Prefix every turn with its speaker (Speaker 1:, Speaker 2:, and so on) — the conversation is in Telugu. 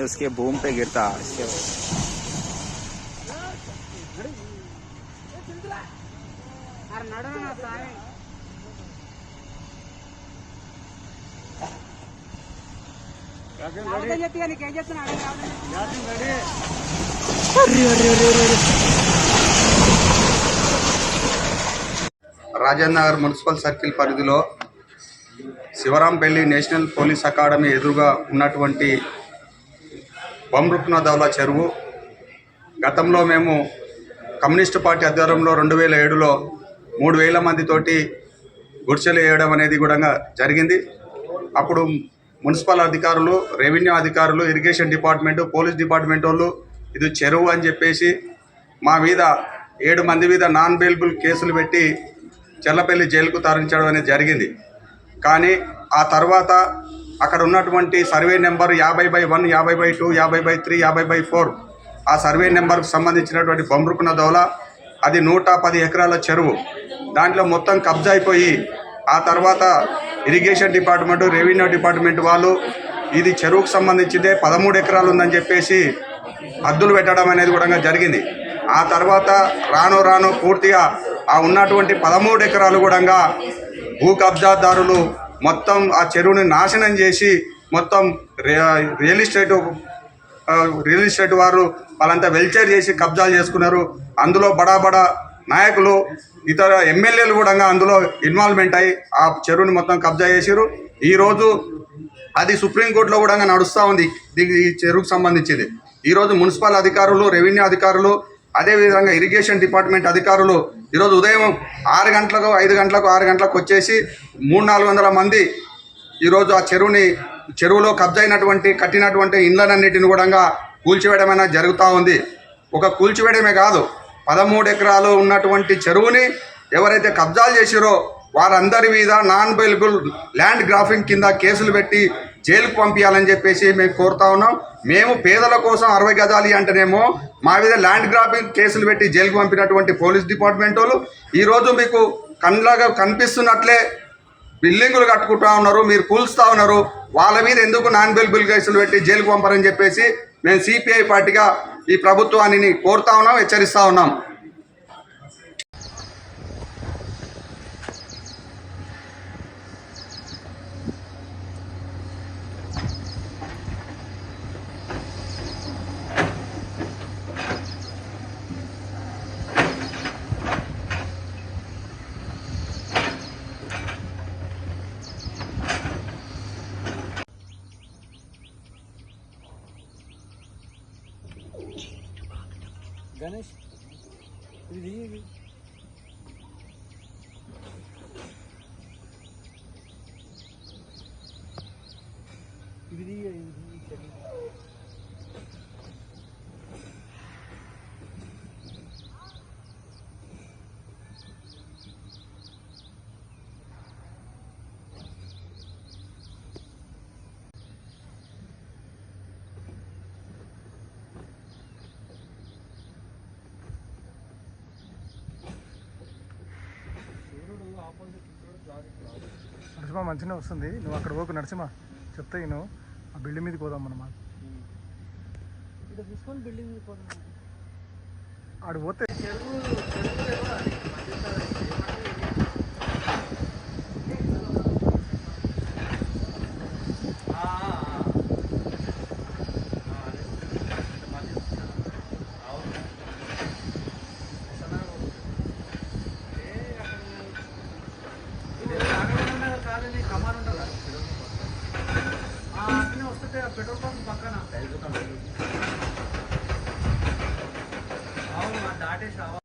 Speaker 1: नहीं उसके बूम पे गिरता इसके
Speaker 2: నీకేం చెప్తున్నా
Speaker 3: రాజేంద్ర నగర్ మున్సిపల్ సర్కిల్ పరిధిలో శివరాంపల్లి నేషనల్ పోలీస్ అకాడమీ ఎదురుగా ఉన్నటువంటి బమ్రుక్నదౌలా చెరువు. గతంలో మేము కమ్యూనిస్ట్ పార్టీ ఆధ్వర్యంలో రెండు వేల ఏడులో మూడు వేల మందితోటి గుడిసెలు వేయడం అనేది కూడా జరిగింది. అప్పుడు మున్సిపల్ అధికారులు రెవెన్యూ అధికారులు ఇరిగేషన్ డిపార్ట్మెంటు పోలీస్ డిపార్ట్మెంట్ వాళ్ళు ఇది చెరువు అని చెప్పేసి మా మీద ఏడు మంది మీద నాన్ బెయిలబుల్ కేసులు పెట్టి చెల్లపల్లి జైలుకు తరలించడం అనేది జరిగింది. కానీ ఆ తర్వాత అక్కడ ఉన్నటువంటి సర్వే నెంబర్ యాభై బై వన్ యాభై బై టూ యాభై బై త్రీ యాభై బై ఫోర్. ఆ సర్వే నెంబర్కు సంబంధించినటువంటి బొమ్రుకున్న దౌల అది నూట పది ఎకరాల చెరువు. దాంట్లో మొత్తం కబ్జా అయిపోయి ఆ తర్వాత ఇరిగేషన్ డిపార్ట్మెంట్ రెవెన్యూ డిపార్ట్మెంట్ వాళ్ళు ఇది చెరువుకు సంబంధించిందే పదమూడు ఎకరాలు ఉందని చెప్పేసి హద్దులు పెట్టడం అనేది కూడా జరిగింది. ఆ తర్వాత రాను రాను పూర్తిగా ఆ ఉన్నటువంటి పదమూడు ఎకరాలు కూడా భూ కబ్జాదారులు మొత్తం ఆ చెరువుని నాశనం చేసి మొత్తం రియల్ ఎస్టేట్ రియల్ ఎస్టేట్ వారు వాళ్ళంతా వెల్చేర్ చేసి కబ్జాలు చేసుకున్నారు. అందులో బడా బడా నాయకులు ఇతర ఎమ్మెల్యేలు కూడా అందులో ఇన్వాల్వ్మెంట్ అయ్యి ఆ చెరువుని మొత్తం కబ్జా చేసారు ఈరోజు అది సుప్రీంకోర్టులో కూడా నడుస్తూ ఉంది. దీనికి ఈ చెరువుకు సంబంధించింది. ఈరోజు మున్సిపల్ అధికారులు రెవెన్యూ అధికారులు అదేవిధంగా ఇరిగేషన్ డిపార్ట్మెంట్ అధికారులు ఈరోజు ఉదయం ఆరు గంటలకు ఐదు గంటలకు ఆరు గంటలకు వచ్చేసి మూడు నాలుగు వందల మంది ఈరోజు ఆ చెరువుని చెరువులో కబ్జైనటువంటి కట్టినటువంటి ఇండ్లనన్నిటిని కూడా కూల్చివేయడం అనేది జరుగుతూ ఉంది. ఒక కూల్చివేయడమే కాదు పదమూడు ఎకరాలు ఉన్నటువంటి చెరువుని ఎవరైతే కబ్జాలు చేసిరో వారందరి మీద నాన్ అవైలబుల్ ల్యాండ్ గ్రాఫింగ్ కింద కేసులు పెట్టి జైలుకు పంపించాలని చెప్పేసి మేము కోరుతా ఉన్నాం. మేము పేదల కోసం అరవై గజాలి అంటేనేమో మా మీద ల్యాండ్ గ్రాఫింగ్ కేసులు పెట్టి జైలుకు పంపినటువంటి పోలీస్ డిపార్ట్మెంట్ వాళ్ళు. ఈరోజు మీకు కళ్ళగా కనిపిస్తున్నట్లే బిల్డింగులు కట్టుకుంటా ఉన్నారు మీరు కూల్స్తూ ఉన్నారు. వాళ్ళ మీద ఎందుకు నాన్ బెయిలబుల్ కేసులు పెట్టి జైలుకు పంపరని చెప్పేసి మేము సిపిఐ పార్టీగా ఈ ప్రభుత్వాన్ని కోరుతా ఉన్నాం హెచ్చరిస్తూ ఉన్నాం.
Speaker 2: గణేష్ ఇది ఇది ఇది ఇది
Speaker 4: నరసింహ మంచిగా వస్తుంది. నువ్వు అక్కడ పోకు నరసింహ. చెప్తే నువ్వు ఆ బిల్డింగ్ మీదకి పోదాం మనం. ఆడు పోతే
Speaker 2: పెట్రోల్ పంప్ పక్కన అవును దాటేసి రావాలి